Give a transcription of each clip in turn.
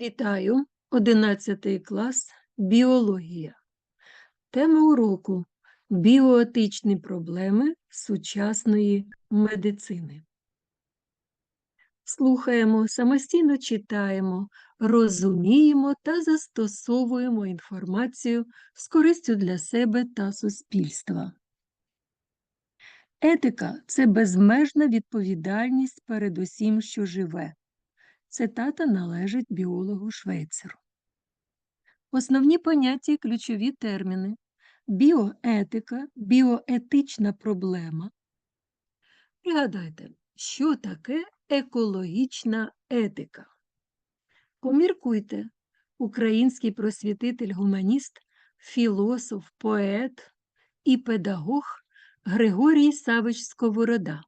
Вітаю, 11 клас біологія. Тема уроку біоетичні проблеми сучасної медицини. Слухаємо, самостійно читаємо, розуміємо та застосовуємо інформацію з користю для себе та суспільства. Етика це безмежна відповідальність перед усім, що живе. Цитата належить біологу Швейцеру. Основні поняття і ключові терміни біоетика, біоетична проблема. Пригадайте, що таке екологічна етика. Поміркуйте, український просвітитель-гуманіст, філософ, поет і педагог Григорій Савич Сковорода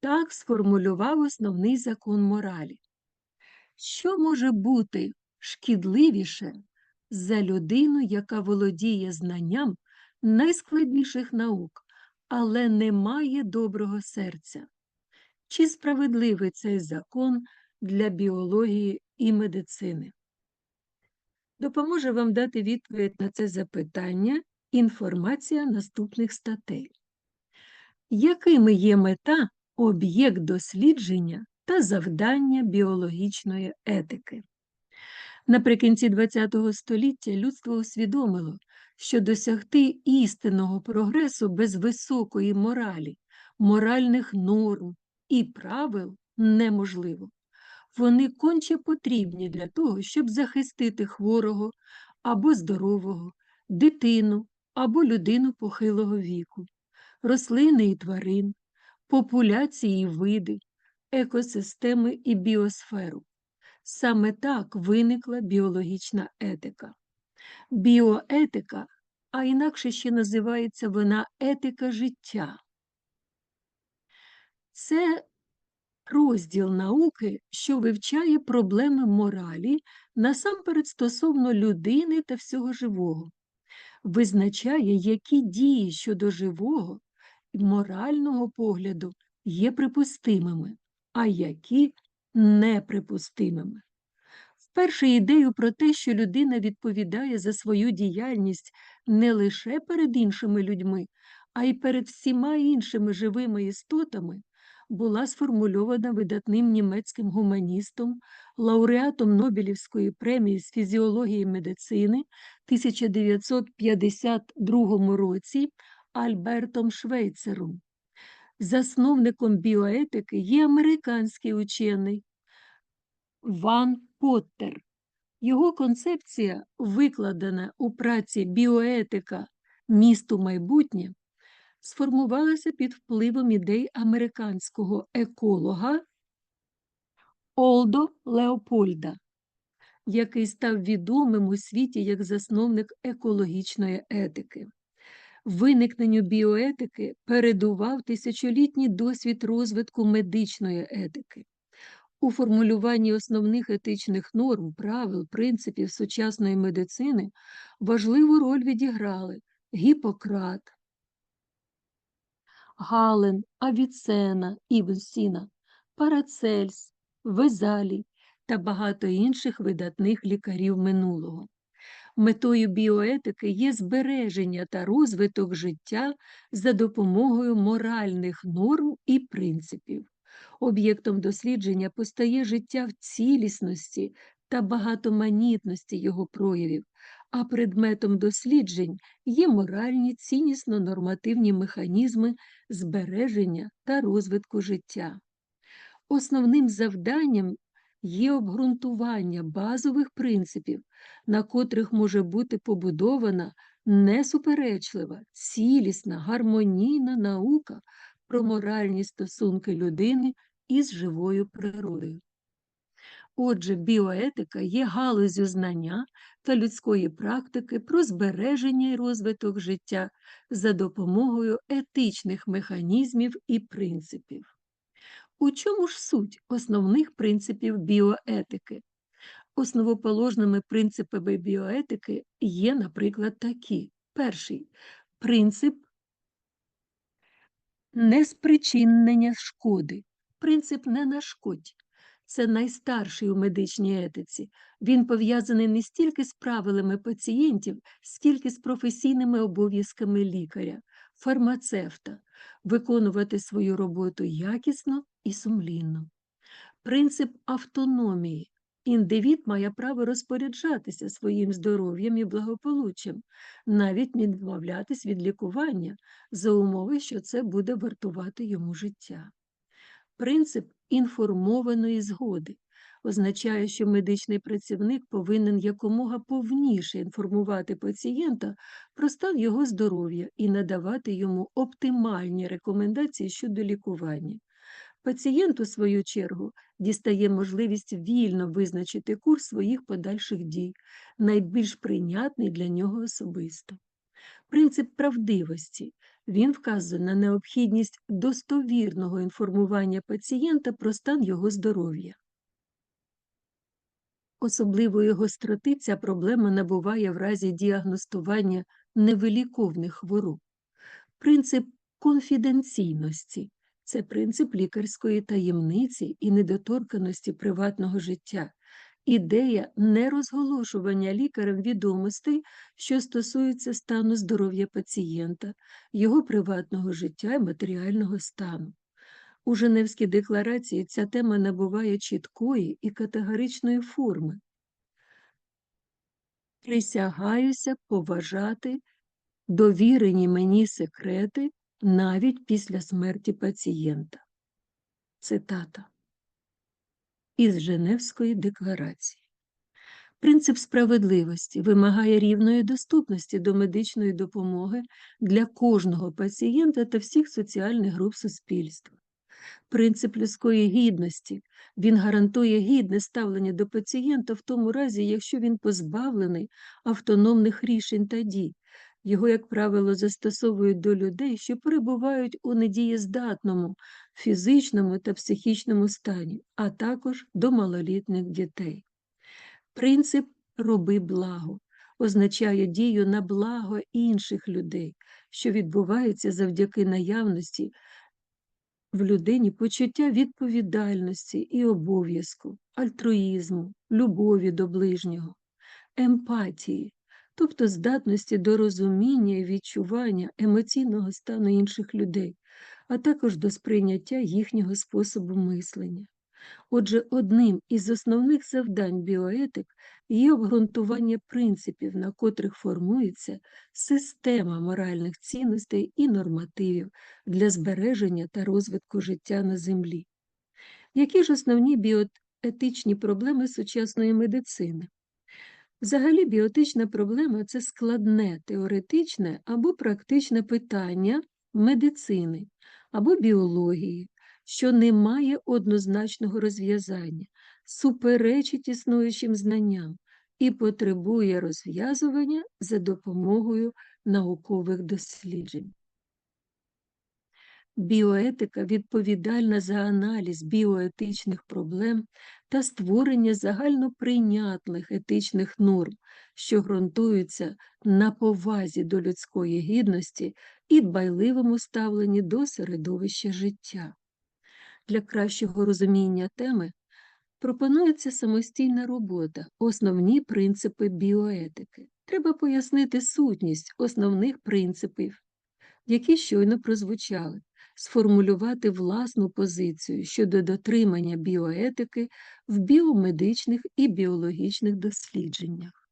так сформулював основний закон моралі. Що може бути шкідливіше за людину, яка володіє знанням найскладніших наук, але не має доброго серця? Чи справедливий цей закон для біології і медицини? Допоможе вам дати відповідь на це запитання інформація наступних статей. Якими є мета об'єкт дослідження та завдання біологічної етики. Наприкінці ХХ століття людство усвідомило, що досягти істинного прогресу без високої моралі, моральних норм і правил неможливо. Вони конче потрібні для того, щоб захистити хворого або здорового, дитину або людину похилого віку, рослини і тварин, популяції і види, екосистеми і біосферу. Саме так виникла біологічна етика. Біоетика, а інакше ще називається вона етика життя. Це розділ науки, що вивчає проблеми моралі насамперед стосовно людини та всього живого, визначає, які дії щодо живого і морального погляду є припустимими, а які неприпустимими. Вперше ідею про те, що людина відповідає за свою діяльність не лише перед іншими людьми, а й перед всіма іншими живими істотами, була сформульована видатним німецьким гуманістом, лауреатом Нобелівської премії з фізіології медицини 1952 році Альбертом Швейцером. Засновником біоетики є американський учений Ван Поттер. Його концепція, викладена у праці біоетика місту майбутнє, сформувалася під впливом ідей американського еколога Олдо Леопольда, який став відомим у світі як засновник екологічної етики. Виникненню біоетики передував тисячолітній досвід розвитку медичної етики. У формулюванні основних етичних норм, правил, принципів сучасної медицини важливу роль відіграли Гіппократ, Гален, Авіцена, Ібн Парацельс, Везалій та багато інших видатних лікарів минулого. Метою біоетики є збереження та розвиток життя за допомогою моральних норм і принципів. Об'єктом дослідження постає життя в цілісності та багатоманітності його проявів, а предметом досліджень є моральні ціннісно-нормативні механізми збереження та розвитку життя. Основним завданням є обґрунтування базових принципів, на котрих може бути побудована несуперечлива, цілісна, гармонійна наука про моральні стосунки людини із живою природою. Отже, біоетика є галузю знання та людської практики про збереження і розвиток життя за допомогою етичних механізмів і принципів. У чому ж суть основних принципів біоетики? Основоположними принципами біоетики є, наприклад, такі. Перший принцип неспричинення шкоди. Принцип не нашкодь. це найстарший у медичній етиці. Він пов'язаний не стільки з правилами пацієнтів, скільки з професійними обов'язками лікаря, фармацевта, виконувати свою роботу якісно і сумлінно. Принцип автономії. Індивід має право розпоряджатися своїм здоров'ям і благополуччям, навіть не відмовлятись від лікування за умови, що це буде вартувати йому життя. Принцип інформованої згоди означає, що медичний працівник повинен якомога повніше інформувати пацієнта про стан його здоров'я і надавати йому оптимальні рекомендації щодо лікування. Пацієнт, у свою чергу, дістає можливість вільно визначити курс своїх подальших дій, найбільш прийнятний для нього особисто. Принцип правдивості він вказує на необхідність достовірного інформування пацієнта про стан його здоров'я. Особливої гостроти ця проблема набуває в разі діагностування невиліковних хвороб. Принцип конфіденційності це принцип лікарської таємниці і недоторканості приватного життя, ідея нерозголошування лікарем відомостей, що стосуються стану здоров'я пацієнта, його приватного життя і матеріального стану. У Женевській декларації ця тема набуває чіткої і категоричної форми. Присягаюся поважати довірені мені секрети навіть після смерті пацієнта. Цитата із Женевської декларації. Принцип справедливості вимагає рівної доступності до медичної допомоги для кожного пацієнта та всіх соціальних груп суспільства. Принцип людської гідності він гарантує гідне ставлення до пацієнта в тому разі, якщо він позбавлений автономних рішень та дій, його, як правило, застосовують до людей, що перебувають у недієздатному фізичному та психічному стані, а також до малолітніх дітей. Принцип роби благо означає дію на благо інших людей, що відбувається завдяки наявності в людині почуття відповідальності і обов'язку, альтруїзму, любові до ближнього, емпатії, тобто здатності до розуміння і відчування емоційного стану інших людей, а також до сприйняття їхнього способу мислення. Отже, одним із основних завдань біоетик є обґрунтування принципів, на котрих формується система моральних цінностей і нормативів для збереження та розвитку життя на землі. Які ж основні біоетичні проблеми сучасної медицини? Взагалі, біотична проблема це складне теоретичне або практичне питання медицини або біології, що не має однозначного розв'язання, суперечить існуючим знанням і потребує розв'язування за допомогою наукових досліджень. Біоетика відповідальна за аналіз біоетичних проблем та створення загальноприйнятних етичних норм, що ґрунтуються на повазі до людської гідності і дбайливому ставленні до середовища життя. Для кращого розуміння теми пропонується самостійна робота, основні принципи біоетики. Треба пояснити сутність основних принципів, які щойно прозвучали сформулювати власну позицію щодо дотримання біоетики в біомедичних і біологічних дослідженнях.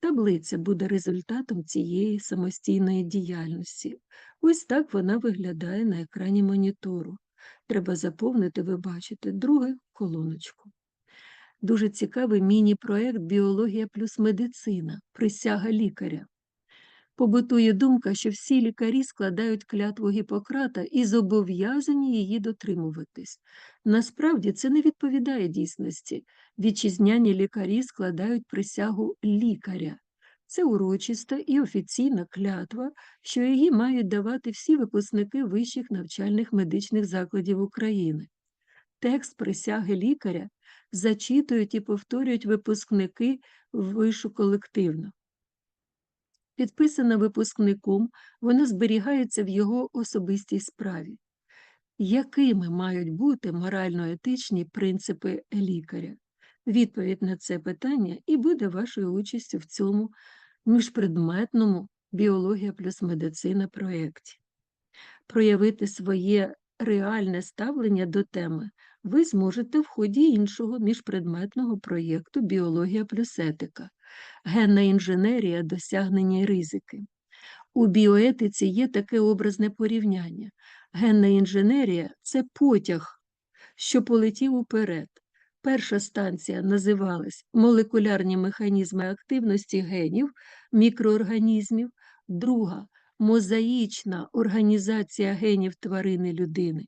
Таблиця буде результатом цієї самостійної діяльності. Ось так вона виглядає на екрані монітору. Треба заповнити, ви бачите, другу колоночку. Дуже цікавий міні-проект Біологія плюс медицина, присяга лікаря. Побутує думка, що всі лікарі складають клятву Гіппократа і зобов'язані її дотримуватись. Насправді це не відповідає дійсності. Вітчизняні лікарі складають присягу лікаря. Це урочиста і офіційна клятва, що її мають давати всі випускники вищих навчальних медичних закладів України. Текст присяги лікаря зачитують і повторюють випускники вишу колективно. Підписана випускником, вона зберігається в його особистій справі. Якими мають бути морально-етичні принципи лікаря? Відповідь на це питання і буде вашою участю в цьому міжпредметному біологія плюс медицина проєкті. Проявити своє реальне ставлення до теми ви зможете в ході іншого міжпредметного проєкту Біологія плюс етика, генна інженерія, досягнення і ризики. У біоетиці є таке образне порівняння. Генна інженерія це потяг, що полетів уперед. Перша станція називалась молекулярні механізми активності генів, мікроорганізмів, друга мозаїчна організація генів тварини людини,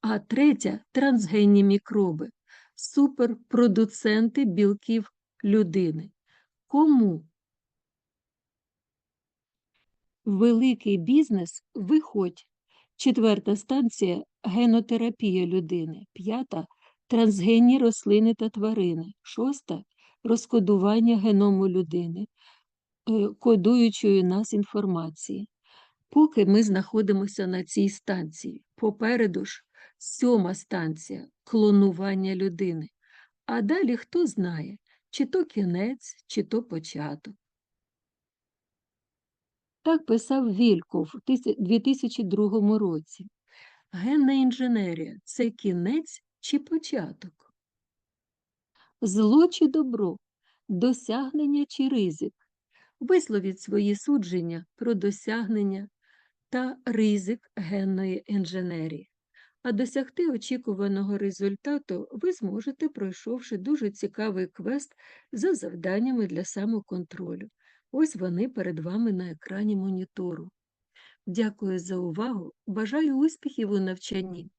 а третя трансгенні мікроби, суперпродуценти білків людини. Кому великий бізнес виходь. Четверта станція генотерапія людини, п'ята трансгенні рослини та тварини, шоста розкодування геному людини, е, кодуючої нас інформації. Поки ми знаходимося на цій станції, попереду ж сьома станція клонування людини. А далі хто знає, чи то кінець, чи то початок. Так писав Вільков у 2002 році. Генна інженерія це кінець чи початок? Зло чи добро, досягнення чи ризик? Висловіть свої судження про досягнення та ризик генної інженерії. А досягти очікуваного результату ви зможете, пройшовши дуже цікавий квест за завданнями для самоконтролю. Ось вони перед вами на екрані монітору. Дякую за увагу. Бажаю успіхів у навчанні.